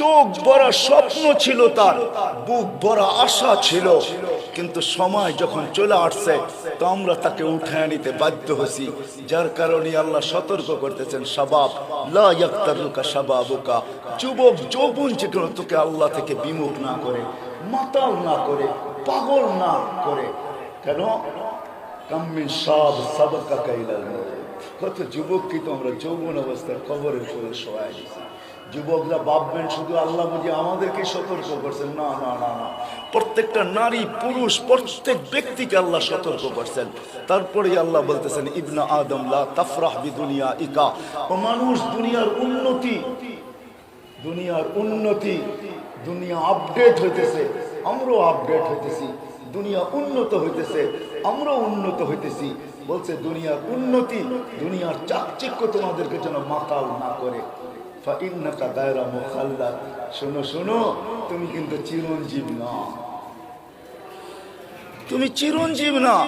চোখ ভরা স্বপ্ন ছিল তার, বুক বড় আশা ছিল। কিন্তু সময় যখন চলে আসছে, তো আমরা তাকে উঠে নিতে বাধ্য হছি যার কারণে আল্লাহ সতর্ক করতেছেন, সবাব, লা ইয়াক্তারুকা সাবাবুকা। যুবক যৌবন যেগুলো তোকে আল্লাহ থেকে বিমুখ না করে, মাতাল না করে, পাগল না করে। কেন? কাম্মিন সব সাবকা কত যুবক কিন্তু আমরা যৌবন অবস্থায় কবরের করে শোয়া দিয়েছি যুবকরা ভাববেন, শুধু আল্লাহ বুঝি আমাদেরকে সতর্ক করছেন? না না না না। প্রত্যেকটা নারী, পুরুষ, প্রত্যেক ব্যক্তিকে আল্লাহ সতর্ক করছেন। তারপরে আল্লাহ বলতেছেন, ইবনা আদম লা তাফরাহ দুনিয়া ইকা ও মানুষ, দুনিয়ার উন্নতি দুনিয়ার উন্নতি, দুনিয়া আপডেট হইতেছে। আমরাও আপডেট হইতেছি। দুনিয়া উন্নত হইতেছে। আমরাও উন্নত হইতেছি। বলছে, দুনিয়ার উন্নতি, দুনিয়ার চাকচিক্য তোমাদেরকে যেন মাতাল না করে। শোনো শোনো তুমি কিন্তু চিরঞ্জীব না। তুমি চিরঞ্জীব না।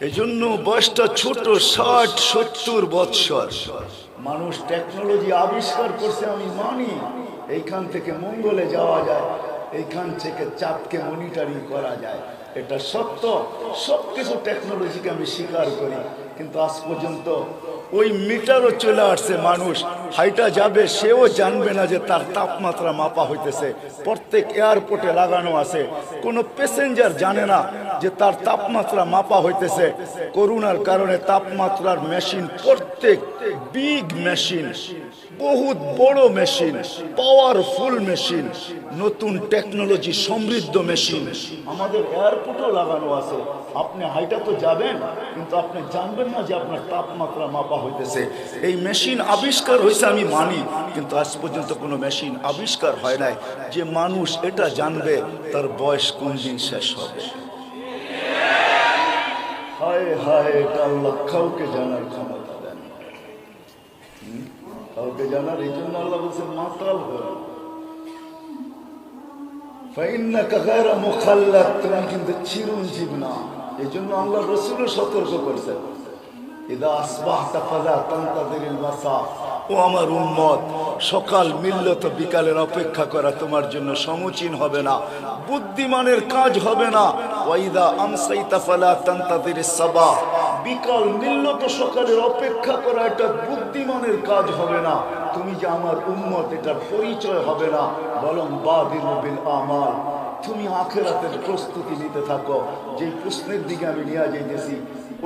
এই জন্য বয়সটা ছোট, ষাট, সত্তর বৎসর। মানুষ টেকনোলজি আবিষ্কার করছে, আমি মানি। এইখান থেকে মঙ্গলে যাওয়া যায়, এইখান থেকে চাঁদকে মনিটরিং করা যায়। এটা সত্য। সব কিছু টেকনোলজিকে আমি স্বীকার করি। কিন্তু আজ পর্যন্ত ওই মিটারও চলে আসছে মানুষ। হাইটা যাবে, সেও জানবে না যে তার তাপমাত্রা মাপা হইতেছে। প্রত্যেক এয়ারপোর্টে লাগানো আছে। কোনো প্যাসেঞ্জার জানে না যে তার তাপমাত্রা মাপা হইতেছে। করোনার কারণে তাপমাত্রার মেশিন প্রত্যেক বিগ মেশিন। বহুত বড় মেশিন পাওয়ারফুল মেশিন, নতুন টেকনোলজি সমৃদ্ধ মেশিন। আমাদের এয়ারপোর্টও লাগানো আছে। আপনি হাইটা তো যাবেন, কিন্তু আপনি জানবেন না যে আপনার তাপমাত্রা মাপা হইতেছে। এই মেশিন আবিষ্কার হয়েছে আমি মানি, কিন্তু আজ পর্যন্ত কোনো মেশিন আবিষ্কার হয় নাই। যে মানুষ এটা জানবে, তার বয়স কোন দিন শেষ হবে। হায় হায়, এটা আল্লাহ কাউকে জানার ক্ষমতা দেন? কাউকে জানার এই জন্য আল্লাহ বলছেন, মাতাল হয়ে ও আমার সকাল বিকালের অপেক্ষা করা তোমার জন্য সমুচীন হবে না, বুদ্ধিমানের কাজ হবে না। ওয়াইদা আমসাইতা ফালা তান্তাদিরিস সাবা। বিকাল মিলল তো সকালের অপেক্ষা করা এটা বুদ্ধিমানের কাজ হবে না। তুমি যে আমার উন্মত এটার পরিচয় হবে না। বরং বাদিল বিল আমার তুমি আখেরাতের প্রস্তুতি নিতে থাকো। যে প্রশ্নের দিকে আমি নিয়ে যাইতেছি,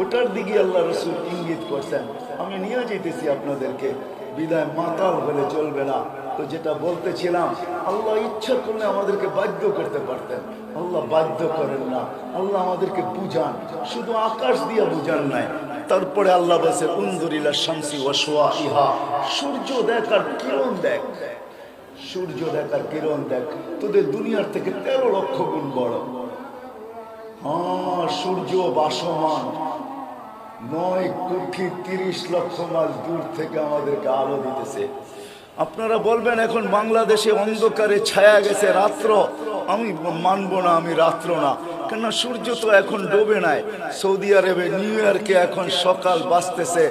ওটার দিকে আল্লাহ রসুল ইঙ্গিত করছেন। আমি নিয়ে যাইতেছি আপনাদেরকে। বিদায় মাতাল হলে চলবে না। তো যেটা বলতেছিলাম, আল্লাহ ইচ্ছা করলে আমাদেরকে বাধ্য করতে পারতেন। আল্লাহ বাধ্য করেন না। আল্লাহ আমাদেরকে বুঝান। শুধু আকাশ দিয়ে বুঝান নাই। তারপরে আল্লাহ বলছে উন্দুরিলা শামসি ওয়াসোয়া ইহা সূর্য দেখ আর কিরণ দেখ। সূর্য দেখ আর কিরণ দেখ। তোদের দুনিয়ার থেকে তেরো লক্ষ গুণ বড়। হ্যাঁ সূর্য বাসমান। নয় কোটি তিরিশ লক্ষ মাইল দূর থেকে আমাদেরকে আলো দিতেছে। আপনারা বলবেন, এখন বাংলাদেশে অন্ধকারে ছায়া গেছে রাত্র। আমি মানব না, আমি রাত্র না। কেন সূর্য তো এখন ডোবে নাই। সৌদি আরবে নিউ ইয়র্কে এখন সকাল বাঁচতেছে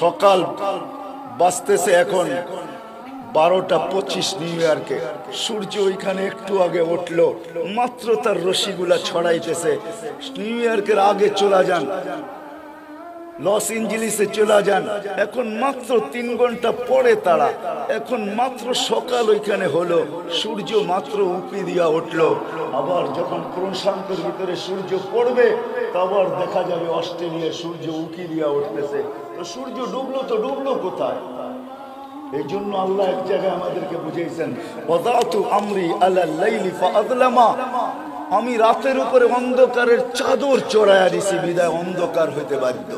সকাল বাঁচতেছে এখন বারোটা পঁচিশ নিউ ইয়র্কে। সূর্য ওইখানে একটু আগে উঠল। মাত্র তার রশিগুলা ছড়াইতেছে। নিউ ইয়র্কের আগে চলে যান। লস এঞ্জেলিসে চলে যান। এখন মাত্র তিন ঘণ্টা পরে তারা, এখন মাত্র সকাল ওইখানে হলো, সূর্য মাত্র উপি দিয়া উঠল। আবার যখন প্রশান্তের ভিতরে সূর্য পড়বে তা আবার দেখা যাবে অস্ট্রেলিয়ার সূর্য উকি দিয়া উঠতেছে। তো সূর্য ডুবলো তো ডুবলো কোথায়? এই জন্য আল্লাহ এক জায়গায় আমাদেরকে বুঝিয়েছেন ওদাতু আমরি আলা লাইলি ফাআদলামা। আমি রাতের উপরে অন্ধকারের চাদর চড়াইয়া দিছি, বিদায় অন্ধকার হইতে বাধ্য।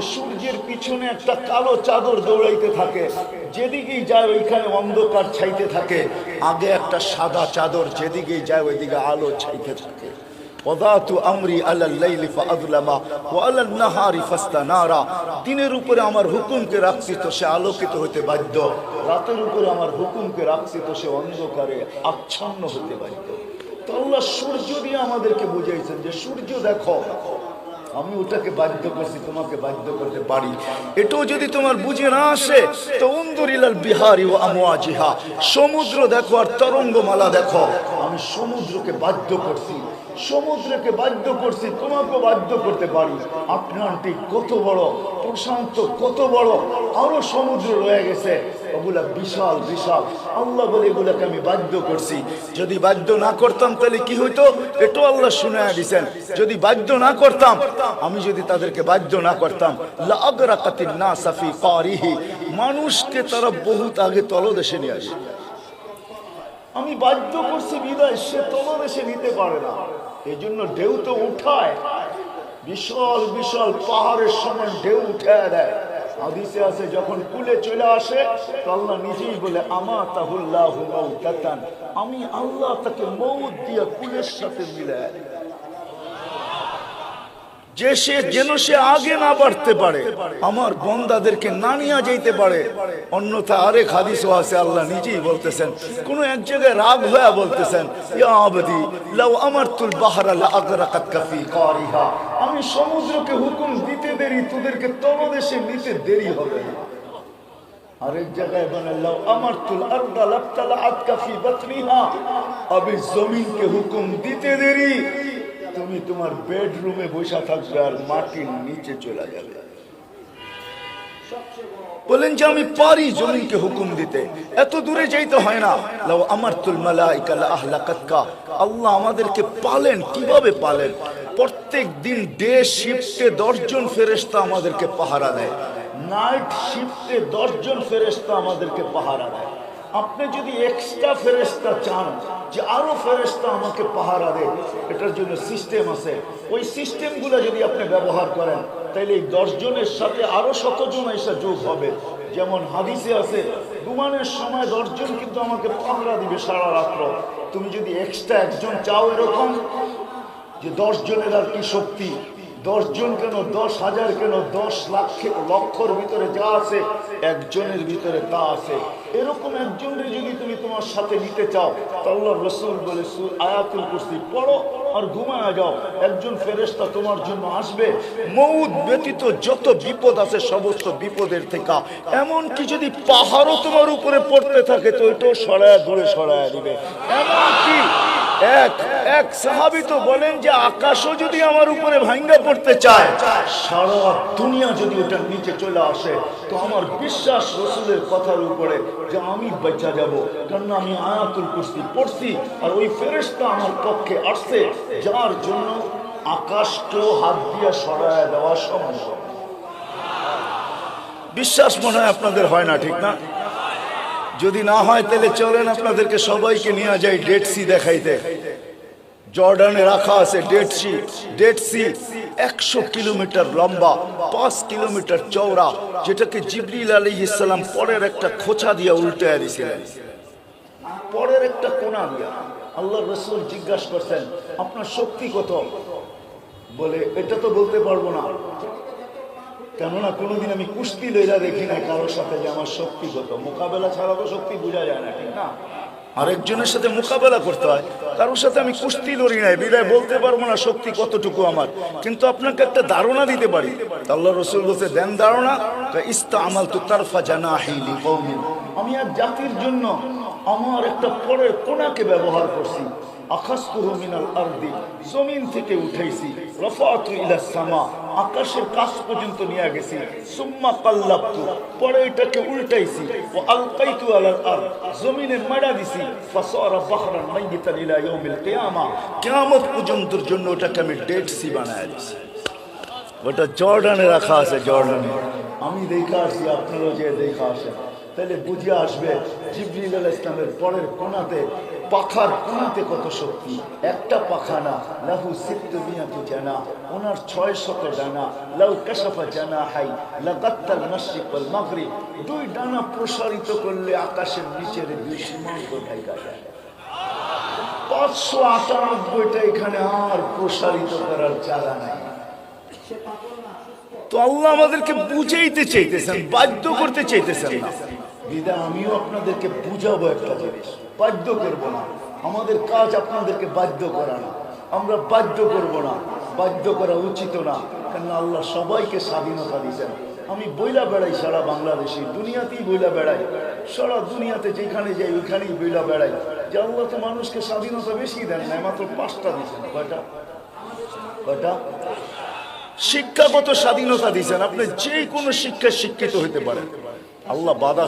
সূর্যের পিছনে একটা কালো চাদর দৌড়াইতে থাকে। যেদিকেই যায় ওইখানে অন্ধকার ছাইতে থাকে। আগে একটা সাদা চাদর যেদিকেই যায় ওইদিকে আলো ছাইতে থাকে। ওদাতু আমরি আলাল লাইলি ফাআদলামা ওয়া আলান নাহারি ফাস্তানারা দিনের উপরে আমার হুকুমকে রাখছি তো সে আলোকিত হতে বাধ্য। রাতের উপরে আমার হুকুমকে রাখছি তো সে অন্ধকারে আচ্ছন্ন হতে বাধ্য। তো আল্লাহ সূর্য দিয়ে আমাদেরকে বুঝাইছেন যে, সূর্য দেখো, আমি ওটাকে বাধ্য করছি, তোমাকে বাধ্য করতে পারি। এটাও যদি তোমার বুঝে না আসে, তো উন্দুরিলাল বিহারি ও আমোয়াজিহা সমুদ্র দেখো আর তরঙ্গমালা দেখো। আমি সমুদ্রকে বাধ্য করছি। সমুদ্রকে বাধ্য করছি তোমাকে বাধ্য করতে পারি আটলান্টিক কত বড়, প্রশান্ত কত বড়, আরও সমুদ্র রয়ে গেছে। ওগুলা বিশাল বিশাল। আল্লাহ বলে এগুলাকে আমি বাধ্য করছি। যদি বাধ্য না করতাম তাহলে কি হইতো? এটাও আল্লাহ শুনে দিছেন। যদি বাধ্য না করতাম, আমি যদি তাদেরকে বাধ্য না করতাম না সাফি কারিহি, মানুষকে তারা বহুত আগে তলদেশে নিয়ে আসে। আমি বাধ্য করছি বিদায়, সে তলদেশে নিতে পারে না। এই জন্য ঢেউ তো উঠায়। বিশাল বিশাল পাহাড়ের সমান ঢেউ উঠায় দেয়। হাদিসে আছে, যখন কুলে চলে আসে, তো নিজেই বলে আমা তাহুল্লাহ আমি আল্লাহ তাকে মৌত দিয়ে কুলের সাথে মিলায়। যে সে যেন সে আগে না বাড়তে পারে, আমার বন্দাদেরকে না নিয়ে যাইতে পারে। অন্যথা আরেক হাদিসও আছে, আল্লাহ নিজেই বলতেছেন, কোন এক জায়গায় রাগ হয়ে বলতেছেন আবদি, লাউ আমারতুল বাহরা লা আগরাকাত কাফি কারিহা। আমি সমুদ্রকে হুকুম দিতে দেরি, তোদেরকে তলদেশে নিতে দেরি হবে আরেক জায়গায় আমার তুল আমি জমিনকে হুকুম দিতে দেরি। তুমি তোমার বেডরুমে বসে থাকবে আর মাটির নিচে চলে যাবে। বলেন যে আমি পারি জমিনকে হুকুম দিতে। এত দূরে যাইতে হয় না। লাও আমার তুল মালাইকা লা আহলাকাতকা আল্লাহ আমাদেরকে পালেন, কীভাবে পালেন? প্রত্যেক দিন ডে শিফটে দশজন ফেরেশতা আমাদেরকে পাহারা দেয়। নাইট শিফটে দশজন ফেরেশতা আমাদেরকে পাহারা দেয়। আপনি যদি এক্সট্রা ফেরেস্তা চান যে আরও ফেরেস্তা আমাকে পাহারা দেয় এটার জন্য সিস্টেম আছে। ওই সিস্টেমগুলো যদি আপনি ব্যবহার করেন তাহলে এই দশজনের সাথে আরও শতজন এসে যোগ হবে। যেমন হাদিসে আছে ঘুমানোর সময় দশজন কিন্তু আমাকে পাহারা দিবে সারা রাত্র। তুমি যদি এক্সট্রা একজন চাও এরকম, যে দশ জনের আর কি শক্তি দশ জন কেন, দশ হাজার কেন, দশ লাখ লক্ষর ভিতরে যা আছে, একজনের ভিতরে তা আছে। এরকম একজনের যদি তুমি তোমার সাথে নিতে চাও তাল্লাহ রসুল বলে আয়াতুল কুস্তি পড়ো আর ঘুমায় যাও। একজন ফেরেস্তা তোমার জন্য আসবে। মৌদ ব্যতীত যত বিপদ আছে, সমস্ত বিপদের থেকে। এমনকি যদি পাহাড়ও তোমার উপরে পড়তে থাকে, তো ওইটাও সরায় দূরে সরায় দিবে। এমনকি এক এক সাহাবি তো বলেন যে আকাশও যদি আমার উপরে ভাঙ্গা পড়তে চায়, সারা দুনিয়া যদি ওটার নিচে চলে আসে, তো আমার বিশ্বাস রসুলের কথার উপরে যে আমি বেঁচা যাব। কারণ আমি আয়াতুল কুস্তি পড়ছি আর ওই ফেরেশতা আমার পক্ষে আসছে, যার জন্য আকাশকেও হাত দিয়ে সরায় দেওয়া সম্ভব। বিশ্বাস মনে হয় আপনাদের হয় না, ঠিক না? যদি না হয়, তাহলে চলেন আপনাদেরকে সবাইকে নিয়ে যাই ডেড সি দেখাইতে। জর্ডানে রাখা আছে ডেড সি ডেড সি একশো কিলোমিটার লম্বা, পাঁচ কিলোমিটার চওড়া, যেটাকে জিবরিল আলী ইসলাম পরের একটা খোঁচা দিয়ে উল্টে দিয়েছিলেন। পরের একটা কোনা দিয়া আল্লাহ রসুল জিজ্ঞাসা করছেন, আপনার শক্তি কত? বলে, এটা তো বলতে পারব না। কেননা কোনোদিন আমি কুস্তি লইলা দেখি না কারোর সাথে যে আমার শক্তি কত। মোকাবেলা ছাড়া তো শক্তি বোঝা যায় না, ঠিক না? আরেকজনের সাথে মোকাবেলা করতে হয়। কারোর সাথে আমি কুস্তি লড়ি নাই, বিদায় বলতে পারব না শক্তি কতটুকু আমার। কিন্তু আপনাকে একটা ধারণা দিতে পারি। আল্লাহ রসুল বলতে দেন ধারণা ইস্তা আমাল তো তারফা জানা হিলি কৌমিন আমি আর জাতির জন্য আমার একটা পরের কোনাকে ব্যবহার করছি। আকাশ মিনাল আরদি, জমিন থেকে উঠাইছি রফাতু ইলা সামা। আকাশের কাছ পর্যন্ত নিয়ে গেছি। সুম্মা কাল্লাবতু, পরে এটাকে উল্টাইছি। ও আলকাইতু আলাল আল জমিনে মারা দিছি। ফাসারা বাহরান মাইয়িতান ইলা ইয়াউমিল কিয়ামা। কিয়ামত পর্যন্তর জন্য ওটাকে আমি ডেড সি বানায় দিছি। ওটা জর্ডানে রাখা আছে, জর্ডানে। আমি দেখা আসি আপনারা যে দেখা আসেন। তাহলে বুঝে আসবে জিবরিল আল ইসলামের পরের কোনাতে পাখার কোনাতে কত শক্তি? একটা পাখা না, লাহু সিপ্তু মিয়াতু জানা, ওনার ছয় শত ডানা, লাউ কাশাফা জানা হাই লাগাত্তাল ওয়াল মাগরিব। দুই ডানা প্রসারিত করলে আকাশের নিচের দুই সীমান্ত ঢাকা যায়। পাঁচশো আটানব্বইটা এখানে আর প্রসারিত করার জায়গা নাই। তো আল্লাহ আমাদেরকে বুঝাইতে চাইতেছেন, বাধ্য করতে চাইতেছেন না। বিদা আমিও আপনাদেরকে বুঝাবো একটা জিনিস। বাধ্য করব না। আমাদের কাজ আপনাদেরকে বাধ্য করা না। আমরা বাধ্য করব না। বাধ্য করা উচিত না। কেন আল্লাহ সবাইকে স্বাধীনতা দিয়েছেন। আমি বইলা বেড়াই সারা বাংলাদেশে। দুনিয়াতেই বইলা বেড়াই। সারা দুনিয়াতে যেখানে যাই, ওইখানেই বইলা বেড়াই। যে আল্লাহ তো মানুষকে স্বাধীনতা বেশি দেন না মাত্র পাঁচটা দিয়েছেন। কয়টা? কয়টা? শিক্ষাগত স্বাধীনতা দিয়েছেন। আপনি যে কোনো শিক্ষায় শিক্ষিত হতে পারেন। আল্লাহ বাধা